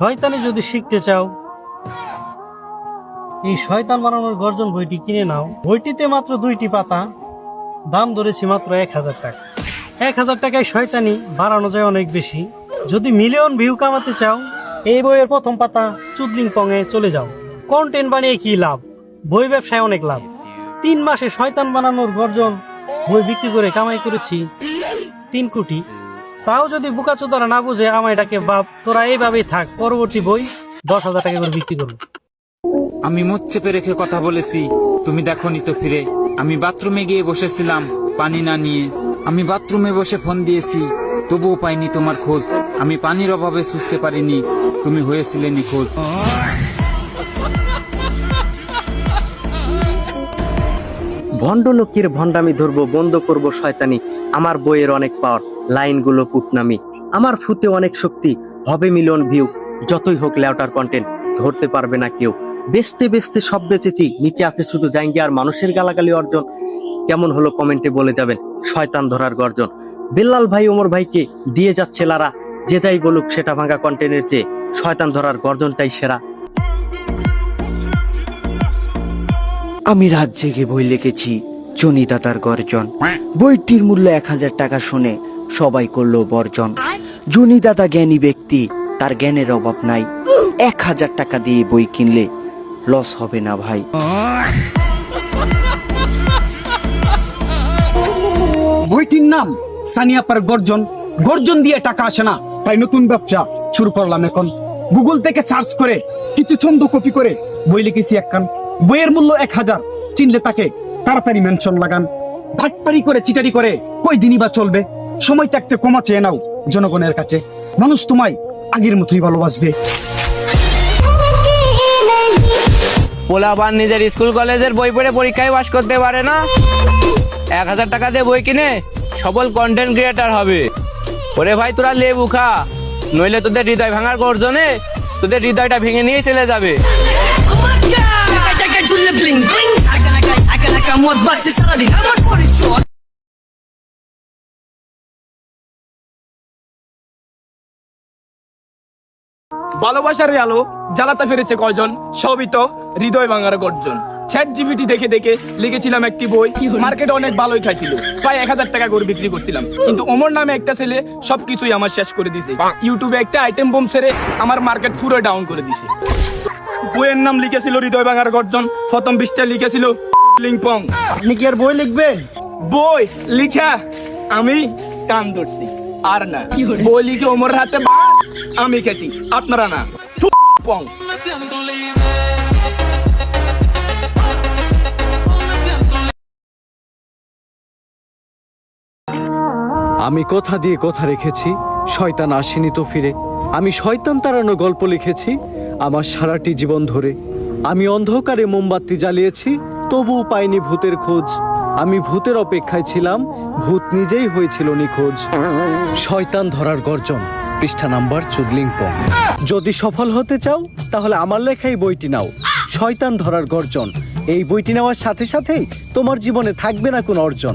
শয়তানি যদি শিখতে চাও, এই শয়তান বানানোর গর্জন বইটি কিনে নাও। বইটিতে মাত্র দুইটি পাতা, দাম ধরেছি মাত্র এক হাজার টাকা। এক হাজার টাকায় শয়তানি বাড়ানো যায় অনেক বেশি। যদি মিলিয়ন ভিউ কামাতে চাও, এই বইয়ের প্রথম পাতা চুদলিং পঙে চলে যাও। কন্টেন্ট বানিয়ে কি লাভ? বই ব্যবসায় অনেক লাভ। তিন মাসে শয়তান বানানোর গর্জন বই বিক্রি করে কামাই করেছি তিন কোটি। তাও যদি বুকা বুকাচোদারা না বুঝে আমার এটাকে বাপ, তোরা এইভাবেই থাক, পরবর্তী বই দশ হাজার টাকা করে বিক্রি করব। আমি মুখ চেপে রেখে কথা বলেছি, তুমি দেখোনি তো ফিরে। আমি বাথরুমে গিয়ে বসেছিলাম, পানি না নিয়ে। আমি বাথরুমে বসে ফোন দিয়েছি, তবুও পাইনি তোমার খোঁজ। আমি পানির অভাবে সুস্থে পারিনি। তুমি হয়েছিলে নিখোঁজ। ভণ্ড লোকের ভণ্ডামি ধরবো, বন্ধ করব শয়তানি। আমার বইয়ের অনেক পাওয়ার, লাইনগুলো পুটনামি আমার ফুতে অনেক শক্তি, হবে মিলিয়ন ভিউ। যতই হোক লেউটার কন্টেন্ট ধরতে পারবে না কেউ। বেচতে বেচতে সব বেচেছি, নিচে আছে শুধু জাঙ্গি আর মানুষের গালাগালি অর্জন। কেমন হলো কমেন্টে বলে যাবেন, শয়তান ধরার গর্জন। বেল্লাল ভাই, ওমর ভাইকে দিয়ে যাচ্ছে লারা, যে যাই বলুক সেটা ভাঙা কন্টেন্টের চেয়ে, শয়তান ধরার গর্জনটাই সেরা। আমি রাত জেগে বই লিখেছি জনিদাতার গর্জন। বইটির মূল্য এক হাজার টাকা শুনে সবাই করল বর্জন। জনিদাতা জ্ঞানী ব্যক্তি, তার জ্ঞানের অভাব নাই। এক হাজার টাকা দিয়ে বই কিনলে লস হবে না ভাই। বইটির নাম সানিয়াপার গর্জন। গর্জন দিয়ে টাকা আসে না, তাই নতুন ব্যবসা শুরু করলাম এখন। গুগল থেকে সার্চ করে কিছু ছন্দ কপি করে বই লিখেছি একখান। বইয়ের মূল্য এক হাজার। চিনলে তাকে তাড়াতাড়ি মেনশন লাগান। ভাটপারি করে, চিটারি করে কই দিনই বা চলবে? সময় থাকতে কমা চেয়ে নাও জনগণের কাছে। মানুষ তোমায় আগের মতোই ভালোবাসবে। পোলাপান নিজের স্কুল কলেজের বই পড়ে পরীক্ষায় পাস করতে পারে না। এক হাজার টাকা দিয়ে বই কিনে সফল কন্টেন্ট ক্রিয়েটার হবে। ওরে ভাই, তোরা লেবু খা। নইলে তোদের হৃদয় ভাঙার গর্জনে তোদের হৃদয়টা ভেঙে নিয়ে চলে যাবে। ভালোবাসার আলো জ্বালাতে ফেরেছে কয়জন? সবই তো হৃদয় ভাঙার গর্জন। চ্যাট জিপিটি দেখে দেখে লিখেছিলাম একটি বই মার্কেটে অনেক ভালোই খাইছিল। প্রায় এক হাজার টাকা করে বিক্রি করছিলাম। কিন্তু ওমর নামে একটা ছেলে সবকিছুই আমার শেষ করে দিছে। ইউটিউবে একটা আইটেম বোম ছেড়ে আমার মার্কেট পুরো ডাউন করে দিছে। বইয়ের নাম লিখেছিল হৃদয় ভাঙার গর্জন প্রথম পৃষ্ঠা লিখেছিল লিংপং। আপনি কি আর বই লিখবেন? বই লিখা আমি কান ধরছি। আর না বই লিখে ওমর হাতে বাস আমি খেছি আপনারা না পং আমি কথা দিয়ে কথা রেখেছি শয়তান আসেনি তো ফিরে। আমি শয়তান তাড়ানো গল্প লিখেছি আমার সারাটি জীবন ধরে। আমি অন্ধকারে মোমবাতি জ্বালিয়েছি, তবুও পাইনি ভূতের খোঁজ। আমি ভূতের অপেক্ষায় ছিলাম, ভূত নিজেই হয়েছিল নিখোঁজ। শয়তান ধরার গর্জন, পৃষ্ঠা নাম্বার চুদলিংপং। যদি সফল হতে চাও, তাহলে আমার লেখাই বইটি নাও। শয়তান ধরার গর্জন, এই বইটি নেওয়ার সাথে সাথেই তোমার জীবনে থাকবে না কোনো অর্জন।